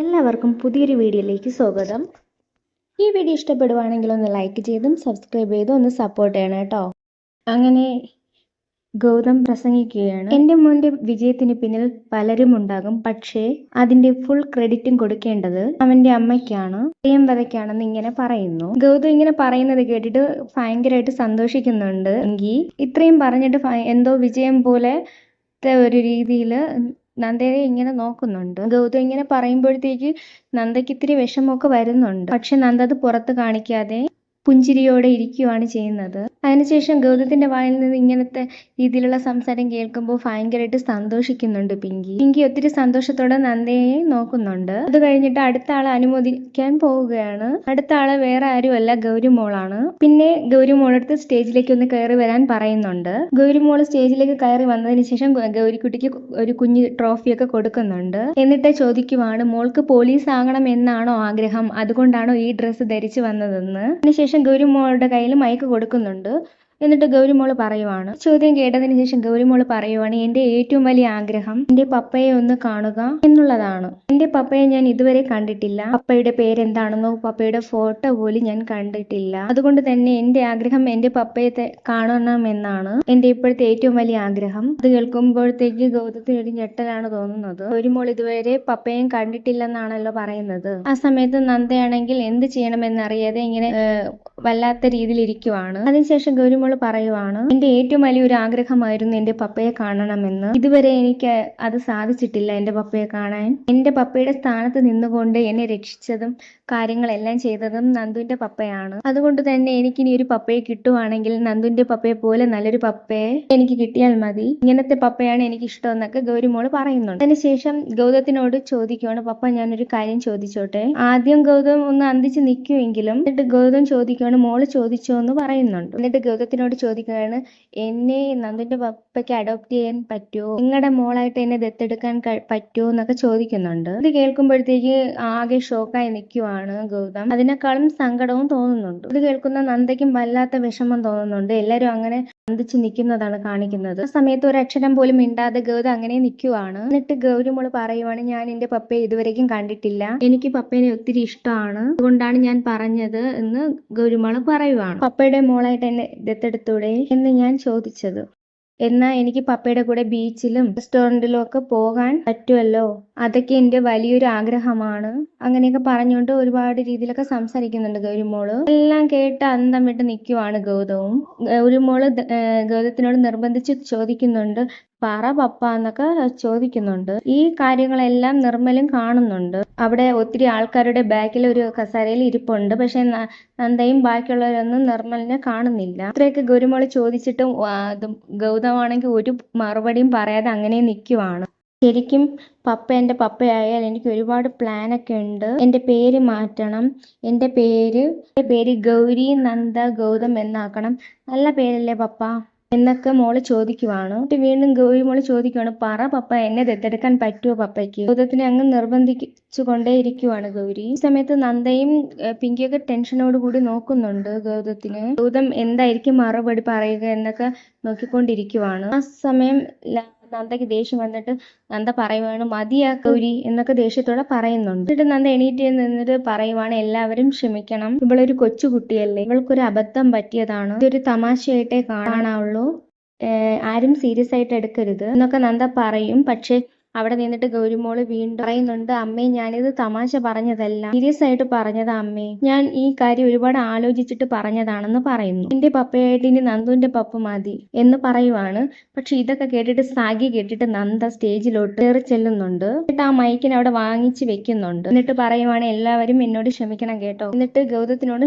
എല്ലാവർക്കും പുതിയൊരു വീഡിയോയിലേക്ക് സ്വാഗതം. ഈ വീഡിയോ ഇഷ്ടപ്പെടുവാണെങ്കിൽ ഒന്ന് ലൈക്ക് ചെയ്തും സബ്സ്ക്രൈബ് ചെയ്തും ഒന്ന് സപ്പോർട്ട് ചെയ്യണം കേട്ടോ. അങ്ങനെ ഗൗതം പ്രസംഗിക്കുകയാണ്. എന്റെ മോന്റെ വിജയത്തിന് പിന്നിൽ പലരും ഉണ്ടാകും. പക്ഷേ അതിന്റെ ഫുൾ ക്രെഡിറ്റും കൊടുക്കേണ്ടത് അവന്റെ അമ്മയ്ക്കാണ്. പ്രിയംവതയ്ക്കാണെന്ന് ഇങ്ങനെ പറയുന്നു. ഗൗതം ഇങ്ങനെ പറയുന്നത് കേട്ടിട്ട് ഭയങ്കരമായിട്ട് സന്തോഷിക്കുന്നുണ്ട്. എങ്കിൽ ഇത്രയും പറഞ്ഞിട്ട് എന്തോ വിജയം പോലെ ഒരു രീതിയിൽ നന്ദയെ ഇങ്ങനെ നോക്കുന്നുണ്ട്. ഗൗതം ഇങ്ങനെ പറയുമ്പോഴത്തേക്ക് നന്ദയ്ക്ക് ഇത്തിരി വിഷമമൊക്കെ വരുന്നുണ്ട്. പക്ഷെ നന്ദ അത് പുറത്ത് കാണിക്കാതെ പുഞ്ചിരിയോടെ ഇരിക്കുകയാണ് ചെയ്യുന്നത്. അതിനുശേഷം ഗൗതത്തിന്റെ വായിൽ നിന്ന് ഇങ്ങനത്തെ രീതിയിലുള്ള സംസാരം കേൾക്കുമ്പോൾ ഭയങ്കരമായിട്ട് സന്തോഷിക്കുന്നുണ്ട് പിങ്കി. പിങ്കി ഒത്തിരി സന്തോഷത്തോടെ നന്ദയെ നോക്കുന്നുണ്ട്. അത് കഴിഞ്ഞിട്ട് അടുത്ത ആളെ അനുമോദിക്കാൻ പോവുകയാണ്. അടുത്ത ആളെ വേറെ ആരുമല്ല ഗൗരിമോളാണ്. പിന്നെ ഗൗരിമോളടുത്ത് സ്റ്റേജിലേക്ക് ഒന്ന് കയറി വരാൻ പറയുന്നുണ്ട്. ഗൗരിമോൾ സ്റ്റേജിലേക്ക് കയറി വന്നതിന് ശേഷം ഗൗരിക്കുട്ടിക്ക് ഒരു കുഞ്ഞു ട്രോഫിയൊക്കെ കൊടുക്കുന്നുണ്ട്. എന്നിട്ട് ചോദിക്കുവാണ് മോൾക്ക് പോലീസ് ആകണം എന്നാണോ ആഗ്രഹം? അതുകൊണ്ടാണോ ഈ ഡ്രസ്സ് ധരിച്ചു വന്നതെന്ന്? അതിനുശേഷം ഗൗരി മോളുടെ കയ്യിൽ മൈക്ക് കൊടുക്കുന്നുണ്ട്. എന്നിട്ട് ഗൗരിമോൾ പറയുവാണ്. ചോദ്യം കേട്ടതിന് ശേഷം ഗൗരിമോൾ പറയുവാണ് എന്റെ ഏറ്റവും വലിയ ആഗ്രഹം എന്റെ പപ്പയെ ഒന്ന് കാണുക എന്നുള്ളതാണ്. എന്റെ പപ്പയെ ഞാൻ ഇതുവരെ കണ്ടിട്ടില്ല. പപ്പയുടെ പേരെന്താണെന്നോ പപ്പയുടെ ഫോട്ടോ പോലും ഞാൻ കണ്ടിട്ടില്ല. അതുകൊണ്ട് തന്നെ എന്റെ ആഗ്രഹം എന്റെ പപ്പയെ കാണണമെന്നാണ് എന്റെ ഇപ്പോഴത്തെ ഏറ്റവും വലിയ ആഗ്രഹം. അത് കേൾക്കുമ്പോഴത്തേക്ക് ഗൗതത്തിന് ഒരു ഞെട്ടലാണ് തോന്നുന്നത്. ഗൗരിമോൾ ഇതുവരെ പപ്പയും കണ്ടിട്ടില്ലെന്നാണല്ലോ പറയുന്നത്. ആ സമയത്ത് നന്ദയാണെങ്കിൽ എന്ത് ചെയ്യണമെന്നറിയാതെ ഇങ്ങനെ വല്ലാത്ത രീതിയിൽ ഇരിക്കുവാണ്. അതിനുശേഷം ഗൗരിമോൾ പറയുവാണ് എന്റെ ഏറ്റവും വലിയൊരു ആഗ്രഹമായിരുന്നു എന്റെ പപ്പയെ കാണണമെന്ന്. ഇതുവരെ എനിക്ക് അത് സാധിച്ചിട്ടില്ല എന്റെ പപ്പയെ കാണാൻ. എന്റെ പപ്പയുടെ സ്ഥാനത്ത് നിന്നുകൊണ്ട് എന്നെ രക്ഷിച്ചതും കാര്യങ്ങളെല്ലാം ചെയ്തതും നന്ദുവിന്റെ പപ്പയാണ്. അതുകൊണ്ട് തന്നെ എനിക്കിനി ഒരു പപ്പയെ കിട്ടുവാണെങ്കിൽ നന്ദുവിന്റെ പപ്പയെ പോലെ നല്ലൊരു പപ്പയെ എനിക്ക് കിട്ടിയാൽ മതി. ഇങ്ങനത്തെ പപ്പയാണ് എനിക്ക് ഇഷ്ടമെന്നൊക്കെ ഗൗരിമോൾ പറയുന്നുണ്ട്. അതിനുശേഷം ഗൗതത്തിനോട് ചോദിക്കുവാണ് പപ്പ ഞാനൊരു കാര്യം ചോദിച്ചോട്ടെ. ആദ്യം ഗൗതം ഒന്ന് അന്തിച്ച് നിൽക്കുമെങ്കിലും എന്നിട്ട് ഗൗതം ചോദിക്കുവാണ് മോൾ ചോദിച്ചോ എന്ന് പറയുന്നുണ്ട്. എന്നിട്ട് ഗൗതത്തിനോട് ചോദിക്കുകയാണ് എന്നെ നന്ദുവിന്റെ പപ്പയ്ക്ക് അഡോപ്റ്റ് ചെയ്യാൻ പറ്റുമോ നിങ്ങളുടെ മോളായിട്ട് എന്നെ ദത്തെടുക്കാൻ പറ്റുമോ എന്നൊക്കെ ചോദിക്കുന്നുണ്ട്. ഇത് കേൾക്കുമ്പോഴത്തേക്ക് ആകെ ഷോക്കായി നിൽക്കുവാണ് ഗൗതം. അതിനേക്കാളും സങ്കടവും തോന്നുന്നുണ്ട്. ഇത് കേൾക്കുന്ന നന്ദയ്ക്കും വല്ലാത്ത വിഷമം തോന്നുന്നുണ്ട്. എല്ലാവരും അങ്ങനെ അന്തിച്ച് നിൽക്കുന്നതാണ് കാണിക്കുന്നത്. ആ സമയത്ത് ഒരു അക്ഷരം പോലും മിണ്ടാതെ ഗൗത അങ്ങനെ നിൽക്കുവാണ് എന്നിട്ട് ഗൗരിമോൾ പറയുവാണ് ഞാൻ എന്റെ പപ്പയെ ഇതുവരെയും കണ്ടിട്ടില്ല. എനിക്ക് പപ്പേനെ ഒത്തിരി ഇഷ്ടമാണ്. അതുകൊണ്ടാണ് ഞാൻ പറഞ്ഞത് എന്ന് ഗൗരിമോൾ പറയുവാണ്. പപ്പയുടെ മോളായിട്ട് എന്നെ ദത്തെടുത്തൂടെ എന്ന് ഞാൻ ചോദിച്ചത്. എന്നാ എനിക്ക് പപ്പയുടെ കൂടെ ബീച്ചിലും റെസ്റ്റോറന്റിലും ഒക്കെ പോകാൻ പറ്റുമല്ലോ അതൊക്കെ എന്റെ വലിയൊരു ആഗ്രഹമാണ്. അങ്ങനെയൊക്കെ പറഞ്ഞുകൊണ്ട് ഒരുപാട് രീതിയിലൊക്കെ സംസാരിക്കുന്നുണ്ട് ഗൗരിമോൾ. എല്ലാം കേട്ട് അന്തം വിട്ട് നിൽക്കുവാണ് ഗൗതവും. ഗൗരിമോൾ ഗൗതത്തിനോട് നിർബന്ധിച്ച് ചോദിക്കുന്നുണ്ട്. പറ പപ്പ എന്നൊക്കെ ചോദിക്കുന്നുണ്ട്. ഈ കാര്യങ്ങളെല്ലാം നിർമ്മലും കാണുന്നുണ്ട്. അവിടെ ഒത്തിരി ആൾക്കാരുടെ ബാക്കിൽ ഒരു കസേരയിൽ ഇരിപ്പുണ്ട്. പക്ഷെ നന്ദയും ബാക്കിയുള്ളവരൊന്നും നിർമ്മലിനെ കാണുന്നില്ല. ഇത്രയൊക്കെ ഗൗരിമോൾ ചോദിച്ചിട്ടും ഗൗതമാണെങ്കിൽ ഒരു മറുപടിയും പറയാതെ അങ്ങനെ നിൽക്കുവാണ് ശരിക്കും പപ്പ എന്റെ പപ്പയായാൽ എനിക്ക് ഒരുപാട് പ്ലാനൊക്കെ ഉണ്ട്. എന്റെ പേര് മാറ്റണം. എന്റെ പേര് എന്റെ പേര് ഗൗരി നന്ദ ഗൗതം എന്നാക്കണം. നല്ല പേരല്ലേ പപ്പ? എന്നൊക്കെ മോൾ ചോദിക്കുവാണ്. വീണ്ടും ഗൗരി മോൾ ചോദിക്കുവാണ് പറ പപ്പ എന്നെ ദത്തെടുക്കാൻ പറ്റുമോ പപ്പയ്ക്ക്? ചോദ്യത്തിനെ അങ്ങ് നിർബന്ധിച്ചു കൊണ്ടേയിരിക്കുവാണ് ഗൗരി. ഈ സമയത്ത് നന്ദയും പിങ്കിയൊക്കെ ടെൻഷനോട് കൂടി നോക്കുന്നുണ്ട് ഗൗതത്തിന്. ഗൗതം എന്തായിരിക്കും മറുപടി പറയുക എന്നൊക്കെ നോക്കിക്കൊണ്ടിരിക്കുവാണ്. ആ സമയം നന്ദയ്ക്ക് ദേഷ്യം വന്നിട്ട് നന്ദ പറയുവാണ് മതിയാ ഗൗരി എന്നൊക്കെ ദേഷ്യത്തോടെ പറയുന്നുണ്ട്. എന്നിട്ട് നന്ദ എണീറ്റ് നിന്നിട്ട് പറയുവാണ് എല്ലാവരും ക്ഷമിക്കണം. ഇവളൊരു കൊച്ചു കുട്ടിയല്ലേ ഇവൾക്കൊരു അബദ്ധം പറ്റിയതാണ്. ഇതൊരു തമാശയായിട്ടേ കാണാവുള്ളൂ ആരും സീരിയസ് ആയിട്ട് എടുക്കരുത് എന്നൊക്കെ നന്ദ പറയും. പക്ഷെ അവിടെ നിന്നിട്ട് ഗൗരിമോൾ വീണ്ടും പറയുന്നുണ്ട് അമ്മേ ഞാനിത് തമാശ പറഞ്ഞതല്ല. സീരിയസ് ആയിട്ട് പറഞ്ഞതാ അമ്മേ. ഞാൻ ഈ കാര്യം ഒരുപാട് ആലോചിച്ചിട്ട് പറഞ്ഞതാണെന്ന് പറയുന്നു. എന്റെ പപ്പയായിട്ട് ഇനി നന്ദുവിന്റെ പപ്പ മതി എന്ന് പറയുവാണ്. പക്ഷെ ഇതൊക്കെ കേട്ടിട്ട് സാഗി കേട്ടിട്ട് നന്ദ സ്റ്റേജിലോട്ട് കയറി ചെല്ലുന്നുണ്ട്. എന്നിട്ട് ആ മൈക്കിനെ അവിടെ വാങ്ങിച്ചു വെക്കുന്നുണ്ട്. എന്നിട്ട് പറയുവാണ് എല്ലാവരും എന്നോട് ക്ഷമിക്കണം കേട്ടോ. എന്നിട്ട് ഗൗതത്തിനോട്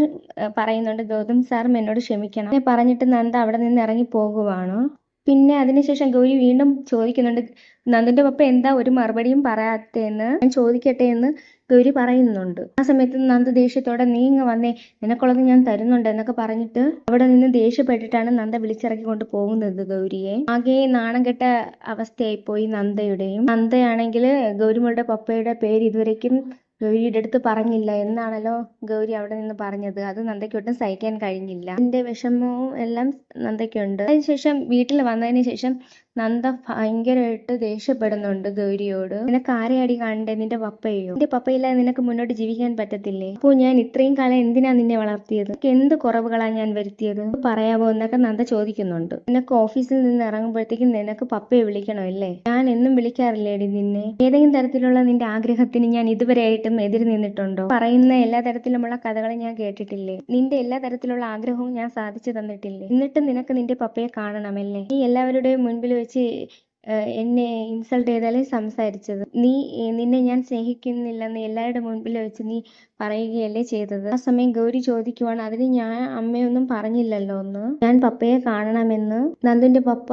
പറയുന്നുണ്ട് ഗൗതം സാറും എന്നോട് ക്ഷമിക്കണം. പറഞ്ഞിട്ട് നന്ദ അവിടെ നിന്ന് ഇറങ്ങി പോകുവാണ്. പിന്നെ അതിനുശേഷം ഗൗരി വീണ്ടും ചോദിക്കുന്നുണ്ട് നന്ദന്റെ പപ്പ എന്താ ഒരു മറുപടിയും പറയാത്തേന്ന് ഞാൻ ചോദിക്കട്ടെ എന്ന് ഗൗരി പറയുന്നുണ്ട്. ആ സമയത്ത് നന്ദ ദേഷ്യത്തോടെ നീ ഇങ്ങ് വന്നേ നിനക്കുള്ളത് ഞാൻ തരുന്നുണ്ട് എന്നൊക്കെ പറഞ്ഞിട്ട് അവിടെ നിന്ന് ദേഷ്യപ്പെട്ടിട്ടാണ് നന്ദ വിളിച്ചിറക്കി പോകുന്നത് ഗൗരിയെ. ആകെ നാണം കെട്ട അവസ്ഥയായി പോയി നന്ദയുടെയും. നന്ദയാണെങ്കിൽ ഗൗരിമോളുടെ പപ്പയുടെ പേര് ഇതുവരേക്കും ഗൗരിയുടെ അടുത്ത് പറഞ്ഞില്ല. എന്നാണല്ലോ ഗൗരി അവിടെ നിന്ന് പറഞ്ഞത്. അത് നന്ദയ്ക്ക് ഒട്ടും സഹിക്കാൻ കഴിഞ്ഞില്ല. എന്റെ വിഷമവും എല്ലാം നന്ദയ്ക്കുണ്ട്. അതിനുശേഷം വീട്ടിൽ വന്നതിന് ശേഷം നന്ദ ഭയങ്കരമായിട്ട് ദേഷ്യപ്പെടുന്നുണ്ട് ഗൗരിയോട്. നിനക്ക് ആരെയാടി കാണണ്ടേ നിന്റെ പപ്പയോ? നിന്റെ പപ്പയില്ലാതെ നിനക്ക് മുന്നോട്ട് ജീവിക്കാൻ പറ്റത്തില്ലേ? അപ്പോൾ ഞാൻ ഇത്രയും കാലം എന്തിനാ നിന്നെ വളർത്തിയത്? എന്ത് കുറവുകളാ ഞാൻ വരുത്തിയത്? പറയാമോ എന്നൊക്കെ നന്ദ ചോദിക്കുന്നുണ്ട്. നിനക്ക് ഓഫീസിൽ നിന്ന് ഇറങ്ങുമ്പോഴത്തേക്കും നിനക്ക് പപ്പയെ വിളിക്കണമല്ലേ ഞാൻ എന്നും വിളിക്കാറില്ലേടി നിന്നെ? ഏതെങ്കിലും തരത്തിലുള്ള നിന്റെ ആഗ്രഹത്തിന് ഞാൻ ഇതുവരെയായിട്ടും എതിര് നിന്നിട്ടുണ്ടോ? പറയുന്ന എല്ലാ തരത്തിലുമുള്ള കഥകളും ഞാൻ കേട്ടിട്ടില്ലേ? നിന്റെ എല്ലാ തരത്തിലുള്ള ആഗ്രഹവും ഞാൻ സാധിച്ചു തന്നിട്ടില്ലേ? എന്നിട്ടും നിനക്ക് നിന്റെ പപ്പയെ കാണണമല്ലേ നീ എല്ലാവരുടെയും മുൻപിൽ വെച്ച് ഏഹ് എന്നെ ഇൻസൾട്ട് ചെയ്താലേ സംസാരിച്ചത്. നീ നിന്നെ ഞാൻ സ്നേഹിക്കുന്നില്ലെന്ന് എല്ലാവരുടെ മുൻപിൽ വെച്ച് നീ പറയുകയല്ലേ ചെയ്തത്. ആ സമയം ഗൗരി ചോദിക്കുവാണ് അതിന് ഞാൻ അമ്മയൊന്നും പറഞ്ഞില്ലല്ലോ എന്ന്? ഞാൻ പപ്പയെ കാണണമെന്ന്? നന്ദുന്റെ പപ്പ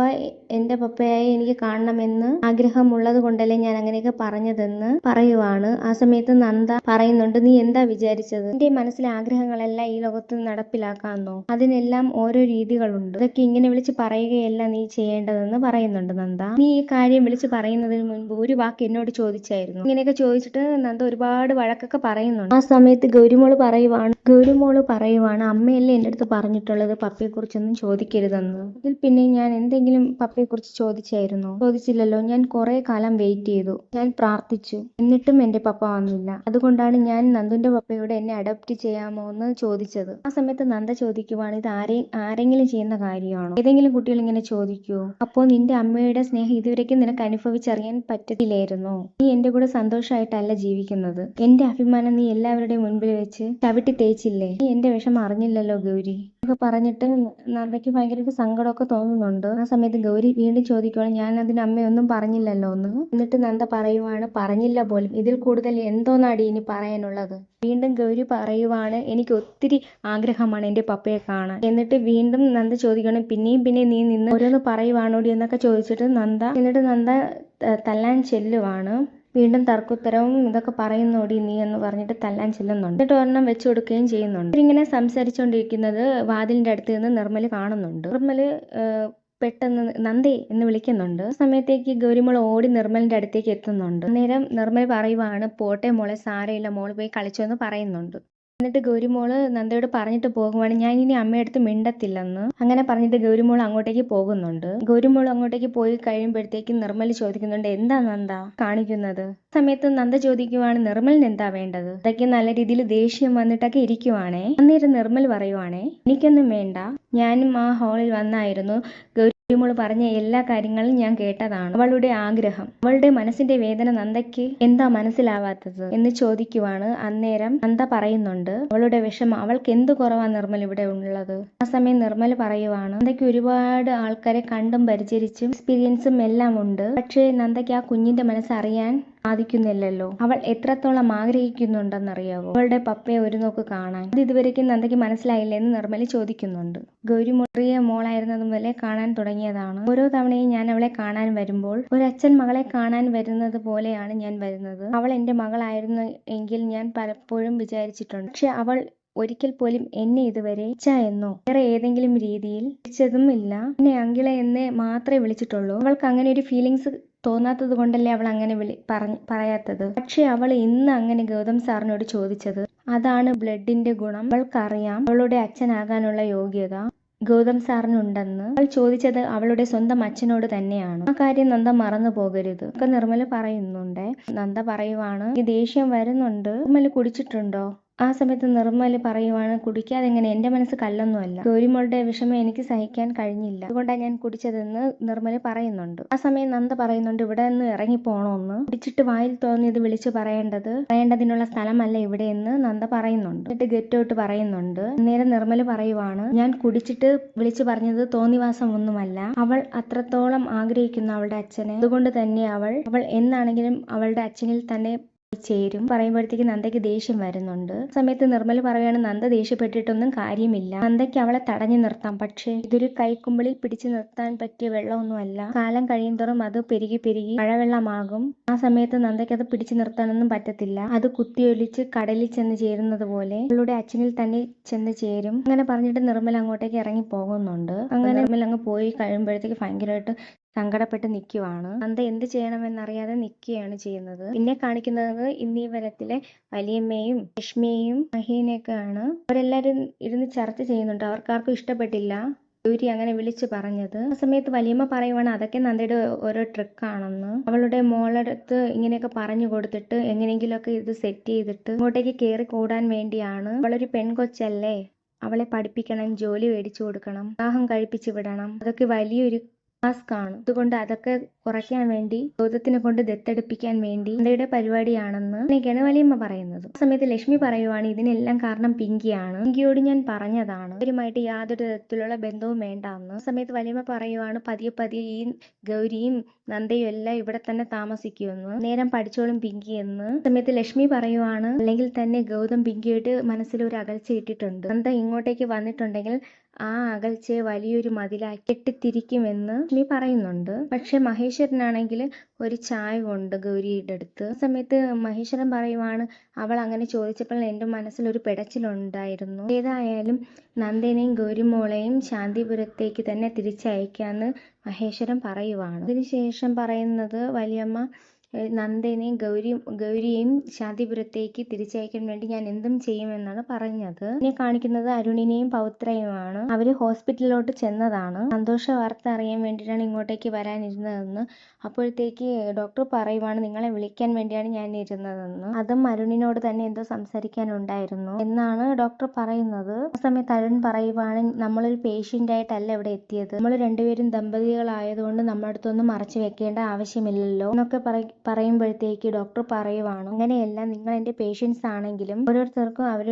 എന്റെ പപ്പയായി എനിക്ക് കാണണമെന്ന്? ആഗ്രഹമുള്ളത് കൊണ്ടല്ലേ ഞാൻ അങ്ങനെയൊക്കെ പറഞ്ഞതെന്ന്? പറയുവാണ്. ആ സമയത്ത് നന്ദ പറയുന്നുണ്ട് നീ എന്താ വിചാരിച്ചത്? എന്റെ മനസ്സിലെ ആഗ്രഹങ്ങളെല്ലാം ഈ ലോകത്ത് നടപ്പിലാക്കാന്നോ? അതിനെല്ലാം ഓരോ രീതികളുണ്ട്. അതൊക്കെ ഇങ്ങനെ വിളിച്ച് പറയുകയല്ല നീ ചെയ്യേണ്ടതെന്ന് പറയുന്നുണ്ട് നന്ദ. നീ ഈ കാര്യം വിളിച്ച് പറയുന്നതിന് മുൻപ് ഒരു വാക്ക് എന്നോട് ചോദിച്ചായിരുന്നു. ഇങ്ങനെയൊക്കെ ചോദിച്ചിട്ട് നന്ദ ഒരുപാട് വഴക്കൊക്കെ പറയുന്നുണ്ട്. ആ സമയത്ത് ഗൗരിമോൾ പറയുവാണ് ഗൗരിമോൾ പറയുവാണ് അമ്മയല്ലേ എന്റെ അടുത്ത് പറഞ്ഞിട്ടുള്ളത് പപ്പയെ കുറിച്ചൊന്നും ചോദിക്കരുതെന്ന്. അതിൽ പിന്നെ ഞാൻ എന്തെങ്കിലും പപ്പയെ കുറിച്ച് ചോദിച്ചായിരുന്നോ? ചോദിച്ചില്ലല്ലോ ഞാൻ കുറെ കാലം വെയിറ്റ് ചെയ്തു. ഞാൻ പ്രാർത്ഥിച്ചു. എന്നിട്ടും എന്റെ പപ്പ വന്നില്ല. അതുകൊണ്ടാണ് ഞാൻ നന്ദുന്റെ പപ്പയോട് എന്നെ അഡോപ്റ്റ് ചെയ്യാമോ എന്ന് ചോദിച്ചത്. ആ സമയത്ത് നന്ദ ചോദിക്കുവാണ് ഇത് ആരെ ആരെങ്കിലും ചെയ്യുന്ന കാര്യമാണോ? ഏതെങ്കിലും കുട്ടികൾ ഇങ്ങനെ ചോദിക്കുവോ? അപ്പോൾ നിന്റെ അമ്മയുടെ സ്നേഹം ഇതുവരെയ്ക്കും നിനക്ക് അനുഭവിച്ചറിയാൻ പറ്റത്തില്ലായിരുന്നു. നീ എന്റെ കൂടെ സന്തോഷമായിട്ടല്ല ജീവിക്കുന്നത്. എന്റെ അഭിമാനം നീ എല്ലാവരുടെയും മുൻപിൽ വെച്ച് ചവിട്ടി തേച്ചില്ലേ? നീ എന്റെ വിഷമം അറിഞ്ഞില്ലല്ലോ ഗൗരി. ഒക്കെ പറഞ്ഞിട്ട് നന്ദയ്ക്ക് ഭയങ്കരമായിട്ട് സങ്കടമൊക്കെ തോന്നുന്നുണ്ട്. ആ സമയത്ത് ഗൗരി വീണ്ടും ചോദിക്കുവാണ് ഞാൻ അതിന് അമ്മയൊന്നും പറഞ്ഞില്ലല്ലോ ഒന്ന്? എന്നിട്ട് നന്ദ പറയുവാണ് പറഞ്ഞില്ല പോലും. ഇതിൽ കൂടുതൽ എന്തോന്നാടി ഇനി പറയാനുള്ളത്? വീണ്ടും ഗൗരി പറയുവാണ് എനിക്ക് ഒത്തിരി ആഗ്രഹമാണ് എന്റെ പപ്പയെ കാണാൻ. എന്നിട്ട് വീണ്ടും നന്ദ ചോദിക്കണം പിന്നെയും പിന്നെയും നീ നിന്ന് ഓരോന്ന് പറയുവാണോടി? എന്നൊക്കെ ചോദിച്ചിട്ട് നന്ദ എന്നിട്ട് നന്ദ തല്ലാൻ ചെല്ലുവാണ്. വീണ്ടും തർക്കുത്തരവും ഇതൊക്കെ പറയുന്നോടി നീ എന്ന് പറഞ്ഞിട്ട് തല്ലാൻ ചെല്ലുന്നുണ്ട്. എന്നിട്ട് ഒരെണ്ണം വെച്ചു കൊടുക്കുകയും ചെയ്യുന്നുണ്ട്. ഇവരിങ്ങനെ സംസാരിച്ചുകൊണ്ടിരിക്കുന്നത് വാതിലിന്റെ അടുത്ത് നിന്ന് നിർമ്മൽ കാണുന്നുണ്ട്. നിർമ്മൽ പെട്ടെന്ന് നന്ദി എന്ന് വിളിക്കുന്നുണ്ട്. സമയത്തേക്ക് ഗൗരിമോൾ ഓടി നിർമ്മലിന്റെ അടുത്തേക്ക് എത്തുന്നുണ്ട്. അന്നേരം നിർമ്മൽ പറയുവാണ് പോട്ടെ മോളെ സാരയില്ല മോൾ പോയി കളിച്ചോ എന്ന് പറയുന്നുണ്ട്. എന്നിട്ട് ഗൗരിമോൾ നന്ദയോട് പറഞ്ഞിട്ട് പോകുവാണ്. ഞാൻ ഇനി അമ്മയടുത്ത് മിണ്ടത്തില്ലെന്ന്. അങ്ങനെ പറഞ്ഞിട്ട് ഗൗരിമോൾ അങ്ങോട്ടേക്ക് പോകുന്നുണ്ട്. ഗൗരിമോൾ അങ്ങോട്ടേക്ക് പോയി കഴിയുമ്പോഴത്തേക്കും നിർമ്മൽ ചോദിക്കുന്നുണ്ട് എന്താ നന്ദ കാണിക്കുന്നത്? സമയത്ത് നന്ദ ചോദിക്കുവാണ് നിർമ്മലിന് എന്താ വേണ്ടത്? അതൊക്കെ നല്ല രീതിയിൽ ദേഷ്യം വന്നിട്ടൊക്കെ ഇരിക്കുവാണേ. അന്നേരം നിർമ്മൽ പറയുവാണേ എനിക്കൊന്നും വേണ്ട. ഞാനും ആ ഹാളിൽ വന്നായിരുന്നു. ഗൗരിമോൾ പറഞ്ഞ എല്ലാ കാര്യങ്ങളും ഞാൻ കേട്ടതാണ്. അവളുടെ ആഗ്രഹം അവളുടെ മനസ്സിന്റെ വേദന നന്ദയ്ക്ക് എന്താ മനസ്സിലാവാത്തത് എന്ന് ചോദിക്കുവാണ് അന്നേരം നന്ദ പറയുന്നുണ്ട്. അവളുടെ വിഷമം അവൾക്ക് എന്ത് കുറവാ നിർമ്മൽ ഇവിടെ ഉള്ളത്? ആ സമയം നിർമ്മൽ പറയുവാണ് നന്ദയ്ക്ക് ഒരുപാട് ആൾക്കാരെ കണ്ടും പരിചരിച്ചും എക്സ്പീരിയൻസും എല്ലാം ഉണ്ട്. പക്ഷേ നന്ദയ്ക്ക് ആ കുഞ്ഞിന്റെ മനസ്സ് അറിയാൻ സാധിക്കുന്നില്ലല്ലോ. അവൾ എത്രത്തോളം ആഗ്രഹിക്കുന്നുണ്ടെന്നറിയാവോ? അവളുടെ പപ്പയെ ഒരു നോക്ക് കാണാൻ. അത് ഇതുവരെയ്ക്കും നന്ദയ്ക്ക് മനസ്സിലായില്ല എന്ന് നിർമ്മലി ചോദിക്കുന്നുണ്ട്. ഗൗരി മുറിയ മോളായിരുന്നത് മുതലേ കാണാൻ തുടങ്ങിയതാണ്. ഓരോ തവണയും ഞാൻ അവളെ കാണാൻ വരുമ്പോൾ ഒരു അച്ഛൻ മകളെ കാണാൻ വരുന്നത് പോലെയാണ് ഞാൻ വരുന്നത്. അവൾ എന്റെ മകളായിരുന്നു എങ്കിൽ ഞാൻ പലപ്പോഴും വിചാരിച്ചിട്ടുണ്ട്. പക്ഷെ അവൾ ഒരിക്കൽ പോലും എന്നെ ഇതുവരെ എന്നോ വേറെ ഏതെങ്കിലും രീതിയിൽ വിളിച്ചതും ഇല്ല എന്നെ അങ്കിള എന്നെ മാത്രമേ വിളിച്ചിട്ടുള്ളൂ. അവൾക്ക് അങ്ങനെ ഒരു ഫീലിങ്സ് തോന്നാത്തത് കൊണ്ടല്ലേ അവൾ അങ്ങനെ വിളി പറഞ്ഞ് പറയാത്തത്? പക്ഷെ അവൾ ഇന്ന് അങ്ങനെ ഗൗതം സാറിനോട് ചോദിച്ചത്. അതാണ് ബ്ലഡിന്റെ ഗുണം. അവൾക്കറിയാം അവളുടെ അച്ഛനാകാനുള്ള യോഗ്യത ഗൗതം സാറിനുണ്ടെന്ന്. അവൾ ചോദിച്ചത് അവളുടെ സ്വന്തം അച്ഛനോട് തന്നെയാണ്. ആ കാര്യം നന്ദ മറന്നു പോകരുത്. ഒക്കെ നിർമ്മല പറയുന്നുണ്ട്. നന്ദ പറയുവാണ് ഈ ദേഷ്യം വരുന്നുണ്ട്. നിർമ്മല കുടിച്ചിട്ടുണ്ടോ? ആ സമയത്ത് നിർമ്മൽ പറയുവാണ് കുടിക്കാതെ എങ്ങനെ എന്റെ മനസ്സ് കല്ലൊന്നുമല്ല ഗൗരിമോളുടെ വിഷമം എനിക്ക് സഹിക്കാൻ കഴിഞ്ഞില്ല. അതുകൊണ്ടാണ് ഞാൻ കുടിച്ചതെന്ന് നിർമ്മൽ പറയുന്നുണ്ട്. ആ സമയം നന്ദ പറയുന്നുണ്ട് ഇവിടെ നിന്ന് ഇറങ്ങി പോണോന്ന് കുടിച്ചിട്ട് വായിൽ തോന്നിയത് വിളിച്ചു പറയേണ്ടത്? പറയേണ്ടതിനുള്ള സ്ഥലമല്ല ഇവിടെ എന്ന് നന്ദ പറയുന്നുണ്ട്. എന്നിട്ട് ഗെറ്റോട്ട് പറയുന്നുണ്ട്. അന്നേരം നിർമ്മൽ പറയുവാണ് ഞാൻ കുടിച്ചിട്ട് വിളിച്ചു പറഞ്ഞത് തോന്നിവാസം ഒന്നുമല്ല അവൾ അത്രത്തോളം ആഗ്രഹിക്കുന്നു അവളുടെ അച്ഛനെ. അതുകൊണ്ട് തന്നെ അവൾ അവൾ എന്നാണെങ്കിലും അവളുടെ അച്ഛനിൽ തന്നെ ചേരും. പറയുമ്പോഴത്തേക്ക് നന്ദയ്ക്ക് ദേഷ്യം വരുന്നുണ്ട്. സമയത്ത് നിർമ്മൽ പറയാണ് നന്ദ ദേഷ്യപ്പെട്ടിട്ടൊന്നും കാര്യമില്ല. നന്ദയ്ക്ക് അവളെ തടഞ്ഞു നിർത്താം. പക്ഷേ ഇതൊരു കൈക്കുമ്പിളിൽ പിടിച്ചു നിർത്താൻ പറ്റിയ വെള്ളമൊന്നുമല്ല. കാലം കഴിയുന്തോറും അത് പെരുകി പെരുകി മഴവെള്ളമാകും. ആ സമയത്ത് നന്ദയ്ക്ക് അത് പിടിച്ചു നിർത്താനൊന്നും പറ്റത്തില്ല. അത് കുത്തിയൊലിച്ച് കടലിൽ ചെന്ന് ചേരുന്നത് പോലെ അവളുടെ അച്ഛനിൽ തന്നെ ചെന്ന് ചേരും. അങ്ങനെ പറഞ്ഞിട്ട് നിർമ്മൽ അങ്ങോട്ടേക്ക് ഇറങ്ങി പോകുന്നുണ്ട്. അങ്ങനെ നിർമ്മൽ അങ്ങ് പോയി കഴിയുമ്പോഴത്തേക്ക് ഭയങ്കരമായിട്ട് സങ്കടപ്പെട്ട് നിൽക്കുവാണ് നന്ദ എന്ത് ചെയ്യണമെന്നറിയാതെ നിൽക്കുകയാണ് ചെയ്യുന്നത്. പിന്നെ കാണിക്കുന്നത് ഇന്നീ വനത്തിലെ വലിയമ്മയും ലക്ഷ്മിയെയും മഹീനെയൊക്കെയാണ്. അവരെല്ലാവരും ഇരുന്ന് ചർച്ച ചെയ്യുന്നുണ്ട്. അവർക്കാർക്കും ഇഷ്ടപ്പെട്ടില്ല. ഗൗരി അങ്ങനെ വിളിച്ചു പറഞ്ഞത്. ആ സമയത്ത് വലിയമ്മ പറയുവാണ് അതൊക്കെ നന്ദയുടെ ഓരോ ട്രിക്കാണെന്ന്. അവളുടെ മോളടുത്ത് ഇങ്ങനെയൊക്കെ പറഞ്ഞു കൊടുത്തിട്ട് എങ്ങനെയെങ്കിലുമൊക്കെ ഇത് സെറ്റ് ചെയ്തിട്ട് ഇങ്ങോട്ടേക്ക് കയറി കൂടാൻ വേണ്ടിയാണ്. അവളൊരു പെൺകൊച്ചല്ലേ. അവളെ പഠിപ്പിക്കണം ജോലി മേടിച്ചു കൊടുക്കണം വിവാഹം കഴിപ്പിച്ചു വിടണം. അതൊക്കെ വലിയൊരു ടാസ്ക് ആണ് അതുകൊണ്ട് അതൊക്കെ കുറയ്ക്കാൻ വേണ്ടി ബോധത്തിനെ കൊണ്ട് ദത്തെടുപ്പിക്കാൻ വേണ്ടി ഇന്ത്യയുടെ പരിപാടിയാണെന്ന് അങ്ങനെയൊക്കെയാണ് വലിയമ്മ പറയുന്നത്. ആ സമയത്ത് ലക്ഷ്മി പറയുവാണ് ഇതിനെല്ലാം കാരണം പിങ്കിയാണ്. പിങ്കിയോട് ഞാൻ പറഞ്ഞതാണ്. അവരുമായിട്ട് യാതൊരു തരത്തിലുള്ള ബന്ധവും വേണ്ടാന്ന്. ആ സമയത്ത് വലിയമ്മ പറയുവാണ് പതിയെ പതിയെ ഈ ഗൗരിയും നന്ദയും എല്ലാം ഇവിടെ തന്നെ താമസിക്കുമെന്ന്. നേരം പഠിച്ചോളും പിങ്കി എന്ന്. ആ സമയത്ത് ലക്ഷ്മി പറയുവാണ് അല്ലെങ്കിൽ തന്നെ ഗൗതം പിങ്കിയായിട്ട് മനസ്സിൽ ഒരു അകൽച്ച ഇട്ടിട്ടുണ്ട്. നന്ദ ഇങ്ങോട്ടേക്ക് വന്നിട്ടുണ്ടെങ്കിൽ ആ അകൽച്ചയെ വലിയൊരു മതിലാക്കി കെട്ടിത്തിരിക്കുമെന്ന് നീ പറയുന്നുണ്ട്. പക്ഷെ മഹേശ്വരനാണെങ്കിൽ ഒരു ചായ കൊണ്ട് ഗൗരിയുടെ അടുത്ത് ആ സമയത്ത് മഹേശ്വരൻ പറയുവാണ് അവൾ അങ്ങനെ ചോദിച്ചപ്പോൾ എന്റെ മനസ്സിൽ ഒരു പിടച്ചിലുണ്ടായിരുന്നു. ഏതായാലും നന്ദനെയും ഗൗരിമോളെയും ശാന്തിപുരത്തേക്ക് തന്നെ തിരിച്ചയക്കാന്ന് മഹേശ്വരൻ പറയുവാണ്. അതിനുശേഷം പറയുന്നത് വലിയമ്മ നന്ദനെയും ഗൗരി ഗൗരിയെയും ശാന്തിപുരത്തേക്ക് തിരിച്ചയക്കാൻ വേണ്ടി ഞാൻ എന്തും ചെയ്യുമെന്നാണ് പറഞ്ഞത്. എന്നെ കാണിക്കുന്നത് അരുണിനെയും പൗത്രയുമാണ്. അവർ ഹോസ്പിറ്റലിലോട്ട് ചെന്നതാണ്. സന്തോഷ വാർത്ത അറിയാൻ വേണ്ടിയിട്ടാണ് ഇങ്ങോട്ടേക്ക് വരാനിരുന്നതെന്ന്. അപ്പോഴത്തേക്ക് ഡോക്ടർ പറയുവാണ് നിങ്ങളെ വിളിക്കാൻ വേണ്ടിയാണ് ഞാൻ ഇരുന്നതെന്ന് അതും അരുണിനോട് തന്നെ എന്തോ സംസാരിക്കാനുണ്ടായിരുന്നു എന്നാണ് ഡോക്ടർ പറയുന്നത്. ആ സമയത്ത് അരുൺ പറയുവാണ് നമ്മളൊരു പേഷ്യന്റ് ആയിട്ടല്ല ഇവിടെ എത്തിയത്. നമ്മൾ രണ്ടുപേരും ദമ്പതികളായതുകൊണ്ട് നമ്മുടെ അടുത്തൊന്നും മറച്ചു വെക്കേണ്ട ആവശ്യമില്ലല്ലോ എന്നൊക്കെ പറ- പറയുമ്പോഴത്തേക്ക് ഡോക്ടർ പറയുവാണ് അങ്ങനെയല്ല നിങ്ങൾ എന്റെ പേഷ്യൻസ് ആണെങ്കിലും ഓരോരുത്തർക്കും അവർ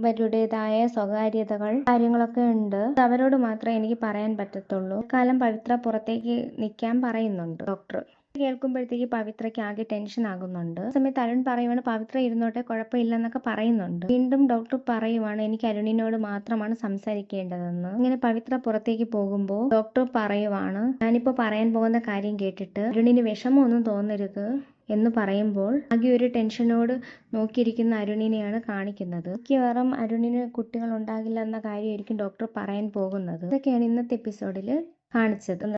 അവരുടേതായ സ്വകാര്യതകൾ കാര്യങ്ങളൊക്കെ ഉണ്ട്. അവരോട് മാത്രമേ എനിക്ക് പറയാൻ പറ്റത്തുള്ളൂ. കാലം പവിത്ര പുറത്തേക്ക് നിൽക്കാൻ പറയുന്നുണ്ട് ഡോക്ടർ കേൾക്കുമ്പോഴത്തേക്ക് പവിത്രയ്ക്ക് ആകെ ടെൻഷൻ ആകുന്നുണ്ട്. സമയത്ത് അരുൺ പറയുവാണ് പവിത്ര ഇരുന്നോട്ടെ കുഴപ്പമില്ലെന്നൊക്കെ പറയുന്നുണ്ട്. വീണ്ടും ഡോക്ടർ പറയുവാണ് എനിക്ക് അരുണിനോട് മാത്രമാണ് സംസാരിക്കേണ്ടതെന്ന്. ഇങ്ങനെ പവിത്ര പുറത്തേക്ക് പോകുമ്പോൾ ഡോക്ടർ പറയുവാണ് ഞാനിപ്പോ പറയാൻ പോകുന്ന കാര്യം കേട്ടിട്ട് അരുണിന് വിഷമമൊന്നും തോന്നരുത് എന്ന് പറയുമ്പോൾ ആകെ ഒരു ടെൻഷനോട് നോക്കിയിരിക്കുന്ന അരുണിനെയാണ് കാണിക്കുന്നത്. മിക്കവാറും അരുണിന് കുട്ടികൾ ഉണ്ടാകില്ല എന്ന കാര്യമായിരിക്കും ഡോക്ടർ പറയാൻ പോകുന്നത്. ഇതൊക്കെയാണ് ഇന്നത്തെ എപ്പിസോഡിൽ കാണിച്ചത്.